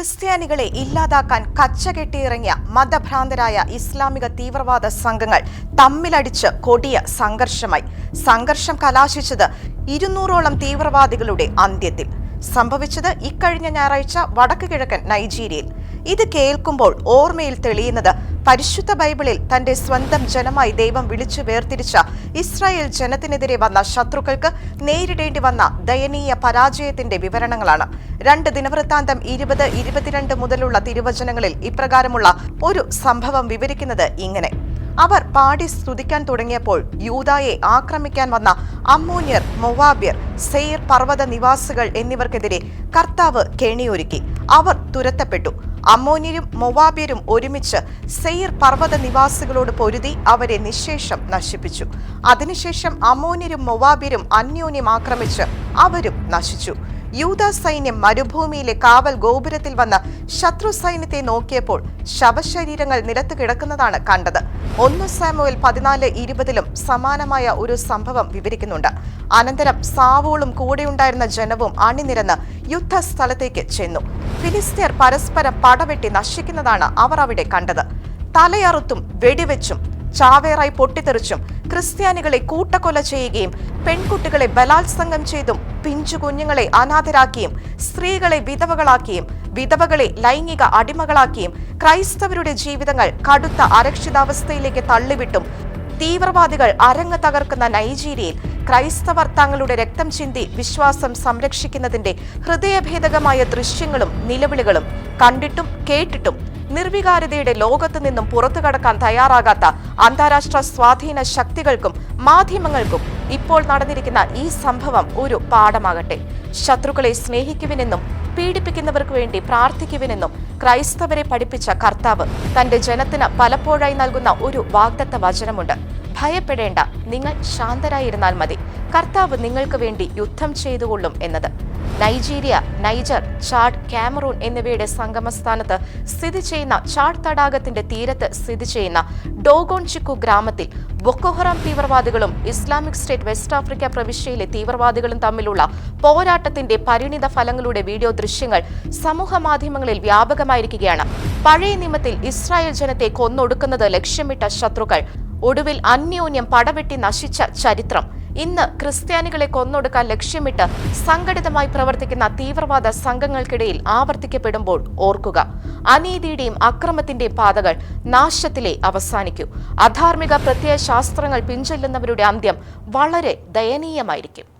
ക്രിസ്ത്യാനികളെ ഇല്ലാതാക്കാൻ കച്ചകെട്ടിയിറങ്ങിയ മതഭ്രാന്തരായ ഇസ്ലാമിക തീവ്രവാദ സംഘങ്ങൾ തമ്മിലടിച്ച് കൊടിയ സംഘർഷമായി. സംഘർഷം കലാശിച്ചത് ഇരുന്നൂറോളം തീവ്രവാദികളുടെ അന്ത്യത്തിൽ. സംഭവിച്ചത് ഇക്കഴിഞ്ഞ ഞായറാഴ്ച വടക്ക് കിഴക്കൻ നൈജീരിയയിൽ. ഇത് കേൾക്കുമ്പോൾ ഓർമ്മയിൽ തെളിയുന്നത് പരിശുദ്ധ ബൈബിളിൽ തന്റെ സ്വന്തം ജനമായി ദൈവം വിളിച്ചു വേർതിരിച്ച ഇസ്രായേൽ ജനത്തിനെതിരെ വന്ന ശത്രുക്കൾക്ക് നേരിടേണ്ടി വന്ന ദയനീയ പരാജയത്തിന്റെ വിവരണങ്ങളാണ്. രണ്ട് ദിനവൃത്താന്തം ഇരുപത് ഇരുപത്തിരണ്ട് മുതലുള്ള തിരുവചനങ്ങളിൽ ഇപ്രകാരമുള്ള ഒരു സംഭവം വിവരിക്കുന്നത് ഇങ്ങനെ. അവർ പാടി സ്തുതിക്കാൻ തുടങ്ങിയപ്പോൾ യൂതായെ ആക്രമിക്കാൻ വന്ന അമ്മോന്യർ മൊവാബ്യർ സെയർ പർവത നിവാസികൾ എന്നിവർക്കെതിരെ കർത്താവ് കെണിയൊരുക്കി. അവർ തുരത്തപ്പെട്ടു. അമ്മോന്യരും മൊവാബ്യരും ഒരുമിച്ച് സെയ്ർ പർവത നിവാസികളോട് പൊരുതി അവരെ നിശേഷം നശിപ്പിച്ചു. അതിനുശേഷം അമ്മോന്യരും മൊവാബ്യരും അന്യോന്യം ആക്രമിച്ച് അവരും നശിച്ചു. യൂത സൈന്യം മരുഭൂമിയിലെ കാവൽ ഗോപുരത്തിൽ വന്ന ശത്രു സൈന്യത്തെ നോക്കിയപ്പോൾ ശവശരീരങ്ങൾ നിലത്ത് കിടക്കുന്നതാണ് കണ്ടത്. ഒന്ന് സാമുവൽ പതിനാല് ഇരുപതിലും സമാനമായ ഒരു സംഭവം വിവരിക്കുന്നുണ്ട്. അനന്തരം സാവോളും കൂടെയുണ്ടായിരുന്ന ജനവും അണിനിരന്ന് യുദ്ധസ്ഥലത്തേക്ക് ചെന്നു. ഫിലിസ്തീർ പരസ്പരം പടവെട്ടി നശിക്കുന്നതാണ് അവർ അവിടെ കണ്ടത്. തലയറുത്തും വെടിവെച്ചും ചാവേറായി പൊട്ടിത്തെറിച്ചും ക്രിസ്ത്യാനികളെ കൂട്ടക്കൊല ചെയ്യുകയും പെൺകുട്ടികളെ ബലാത്സംഗം ചെയ്തും പിഞ്ചു കുഞ്ഞുങ്ങളെ അനാഥരാക്കിയും സ്ത്രീകളെ വിധവകളാക്കിയും വിധവകളെ ലൈംഗിക അടിമകളാക്കിയും ക്രൈസ്തവരുടെ ജീവിതങ്ങൾ കടുത്ത അരക്ഷിതാവസ്ഥയിലേക്ക് തള്ളിവിട്ടും തീവ്രവാദികൾ അരങ്ങ് തകർക്കുന്ന നൈജീരിയയിൽ ക്രൈസ്തവർ തങ്ങളുടെ രക്തം ചിന്തി വിശ്വാസം സംരക്ഷിക്കുന്നതിന്റെ ഹൃദയഭേദകമായ ദൃശ്യങ്ങളും നിലവിളികളും കണ്ടിട്ടും കേട്ടിട്ടും നിർവികാരതയുടെ ലോകത്ത് നിന്നും പുറത്തു കടക്കാൻ തയ്യാറാകാത്ത അന്താരാഷ്ട്ര സ്വാധീന ശക്തികൾക്കും മാധ്യമങ്ങൾക്കും ഇപ്പോൾ നടന്നിരിക്കുന്ന ഈ സംഭവം ഒരു പാഠമാകട്ടെ. ശത്രുക്കളെ സ്നേഹിക്കുവിനെന്നും പീഡിപ്പിക്കുന്നവർക്ക് വേണ്ടി പ്രാർത്ഥിക്കുവിനെന്നും ക്രൈസ്തവരെ പഠിപ്പിച്ച കർത്താവ് തന്റെ ജനത്തിന് പലപ്പോഴായി നൽകുന്ന ഒരു വാഗ്ദത്ത വചനമുണ്ട്. ഭയപ്പെടേണ്ട. നിങ്ങൾ ശാന്തരായിരുന്നാൽ മതി. കർത്താവ് നിങ്ങൾക്ക് വേണ്ടി യുദ്ധം ചെയ്തുകൊള്ളും എന്നത്. നൈജീരിയ നൈജർ ചാഡ് കാമറൂൺ എന്നിവയുടെ സംഗമസ്ഥാനത്ത് സ്ഥിതി ചെയ്യുന്ന ചാഡ് തടാകത്തിന്റെ തീരത്ത് സ്ഥിതി ചെയ്യുന്ന ഡോഗോൺ ചിക്കു ഗ്രാമത്തിൽ ബൊക്കോഹറാം തീവ്രവാദികളും ഇസ്ലാമിക് സ്റ്റേറ്റ് വെസ്റ്റ് ആഫ്രിക്ക പ്രവിശ്യയിലെ തീവ്രവാദികളും തമ്മിലുള്ള പോരാട്ടത്തിന്റെ പരിണിത ഫലങ്ങളുടെ വീഡിയോ ദൃശ്യങ്ങൾ സമൂഹ മാധ്യമങ്ങളിൽ വ്യാപകമായിരിക്കുകയാണ്. പഴയ നിയമത്തിൽ ഇസ്രായേൽ ജനത്തെ കൊന്നൊടുക്കുന്നത് ലക്ഷ്യമിട്ട ശത്രുക്കൾ ഒടുവിൽ അന്യോന്യം പടവെട്ടി നശിച്ച ചരിത്രം. ഇന്ന് ക്രിസ്ത്യാനികളെ കൊന്നൊടുക്കാൻ ലക്ഷ്യമിട്ട് സംഘടിതമായി പ്രവർത്തിക്കുന്ന തീവ്രവാദ സംഘങ്ങൾക്കിടയിൽ ആവർത്തിക്കപ്പെടുമ്പോൾ ഓർക്കുക അനീതിയുടെയും അക്രമത്തിന്റെയും പാതകൾ നാശത്തിലെ അവസാനിക്കൂ. അധാർമിക പ്രത്യയ ശാസ്ത്രങ്ങൾ പിഞ്ചൊല്ലുന്നവരുടെ അന്ത്യം വളരെ ദയനീയമായിരിക്കും.